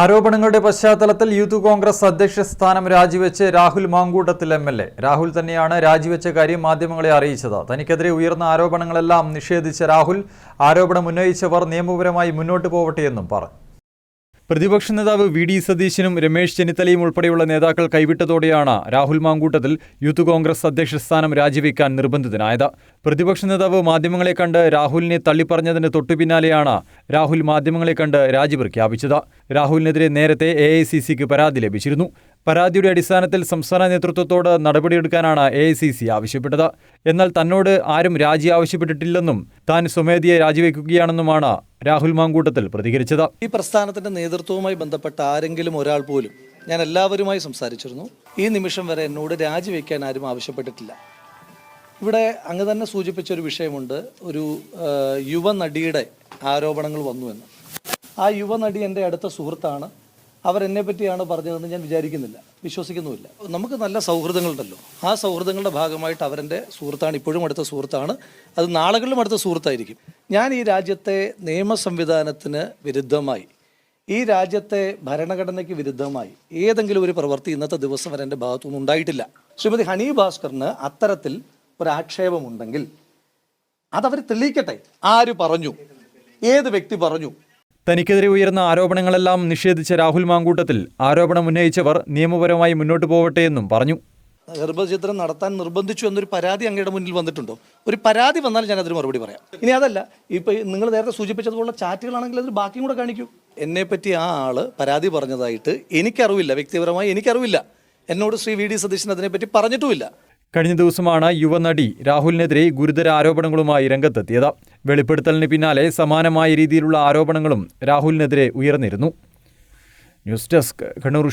ആരോപണങ്ങളുടെ പശ്ചാത്തലത്തിൽ യൂത്ത് കോൺഗ്രസ് അധ്യക്ഷ സ്ഥാനം രാജിവെച്ച് Rahul Mamkootathil M L A. Rahul തന്നെയാണ് രാജിവെച്ച കാര്യം മാധ്യമങ്ങളെ അറിയിച്ചത്. തനിക്കെതിരെ ഉയർന്ന ആരോപണങ്ങളെല്ലാം നിഷേധിച്ച രാഹുൽ ആരോപണം ഉന്നയിച്ചവർ നിയമപരമായി മുന്നോട്ട് പോവട്ടെയെന്നും പറഞ്ഞു. പ്രതിപക്ഷ നേതാവ് വി ഡി സതീശനും രമേശ് ചെന്നിത്തലയും ഉൾപ്പെടെയുള്ള നേതാക്കൾ കൈവിട്ടതോടെയാണ് രാഹുൽ മാങ്കൂട്ടത്തിൽ യൂത്ത് കോൺഗ്രസ് അധ്യക്ഷ സ്ഥാനം രാജിവെക്കാൻ നിർബന്ധിതനായത്. പ്രതിപക്ഷ നേതാവ് മാധ്യമങ്ങളെ കണ്ട് രാഹുലിനെ തള്ളിപ്പറഞ്ഞതിന് തൊട്ടുപിന്നാലെയാണ് രാഹുൽ മാധ്യമങ്ങളെ കണ്ട് രാജി പ്രഖ്യാപിച്ചത്. രാഹുലിനെതിരെ നേരത്തെ എ ഐ സി സിക്ക് പരാതി ലഭിച്ചിരുന്നു. പരാതിയുടെ അടിസ്ഥാനത്തിൽ സംസ്ഥാന നേതൃത്വത്തോട് നടപടിയെടുക്കാനാണ് എ ഐ സി സി ആവശ്യപ്പെട്ടത്. എന്നാൽ തന്നോട് ആരും രാജി ആവശ്യപ്പെട്ടിട്ടില്ലെന്നും താൻ സ്വമേധയെ രാജിവെക്കുകയാണെന്നുമാണ് രാഹുൽ മാങ്കൂട്ടത്തിൽ പ്രതികരിച്ചത്. ഈ പ്രസ്ഥാനത്തിന്റെ നേതൃത്വവുമായി ബന്ധപ്പെട്ട ആരെങ്കിലും ഒരാൾ പോലും ഞാൻ എല്ലാവരുമായി സംസാരിച്ചിരുന്നു. ഈ നിമിഷം വരെ എന്നോട് രാജിവെക്കാൻ ആരും ആവശ്യപ്പെട്ടിട്ടില്ല. ഇവിടെ അങ്ങ് തന്നെ സൂചിപ്പിച്ച ഒരു വിഷയമുണ്ട്. ഒരു യുവനടിയുടെ ആരോപണങ്ങൾ വന്നുവെന്ന്. ആ യുവനടി എന്റെ അടുത്ത സുഹൃത്താണ്. അവർ എന്നെ പറ്റിയാണ് പറഞ്ഞതെന്ന് ഞാൻ വിചാരിക്കുന്നില്ല. വിശ്വസിക്കുന്നുമില്ല. നമുക്ക് നല്ല സൗഹൃദങ്ങളുണ്ടല്ലോ. ആ സൗഹൃദങ്ങളുടെ ഭാഗമായിട്ട് അവരെന്റെ സുഹൃത്താണ് ഇപ്പോഴും അടുത്ത സുഹൃത്താണ്. അത് നാളുകളിലും അടുത്ത സുഹൃത്തായിരിക്കും. ഞാൻ ഈ രാജ്യത്തെ നിയമ സംവിധാനത്തിന് വിരുദ്ധമായി ഈ രാജ്യത്തെ ഭരണഘടനയ്ക്ക് വിരുദ്ധമായി ഏതെങ്കിലും ഒരു പ്രവൃത്തി ഇന്നത്തെ ദിവസം വരെ എന്റെ ഭാഗത്തുനിന്ന് ഉണ്ടായിട്ടില്ല. ശ്രീമതി ഹണി ഭാസ്കറിന് അത്തരത്തിൽ ഒരു ആക്ഷേപമുണ്ടെങ്കിൽ അതവർ തെളിയിക്കട്ടെ. ആര് പറഞ്ഞു? ഏത് വ്യക്തി പറഞ്ഞു? തനിക്കെതിരെ ഉയർന്ന ആരോപണങ്ങളെല്ലാം നിഷേധിച്ച രാഹുൽ മാങ്കൂട്ടത്തിൽ ആരോപണം ഉന്നയിച്ചവർ നിയമപരമായി മുന്നോട്ട് പോവട്ടെയെന്നും പറഞ്ഞു. ഗർഭചിത്രം നടത്താൻ നിർബന്ധിച്ചു എന്നൊരു പരാതി അങ്ങയുടെ മുന്നിൽ വന്നിട്ടുണ്ടോ? ഒരു പരാതി വന്നാൽ ഞാൻ അതിന് മറുപടി പറയാം. ഇനി അതല്ല ഇപ്പൊ നിങ്ങൾ നേരത്തെ സൂചിപ്പിച്ചതുപോലുള്ള ചാറ്റുകളാണെങ്കിൽ അതിൽ ബാക്കിയും കൂടെ കാണിക്കൂ. എന്നെ പറ്റി ആ ആൾ പരാതി പറഞ്ഞതായിട്ട് എനിക്കറിവില്ല വ്യക്തിപരമായി എനിക്കറിവില്ല. എന്നോട് ശ്രീ വി ഡി സതീശൻ അതിനെപ്പറ്റി പറഞ്ഞിട്ടുമില്ല. കഴിഞ്ഞ ദിവസമാണ് യുവനടി രാഹുലിനെതിരെ ഗുരുതര ആരോപണങ്ങളുമായി രംഗത്തെത്തിയത്. വെളിപ്പെടുത്തലിന് പിന്നാലെ സമാനമായ രീതിയിലുള്ള ആരോപണങ്ങളും രാഹുലിനെതിരെ ഉയർന്നിരുന്നു. News desk Kannur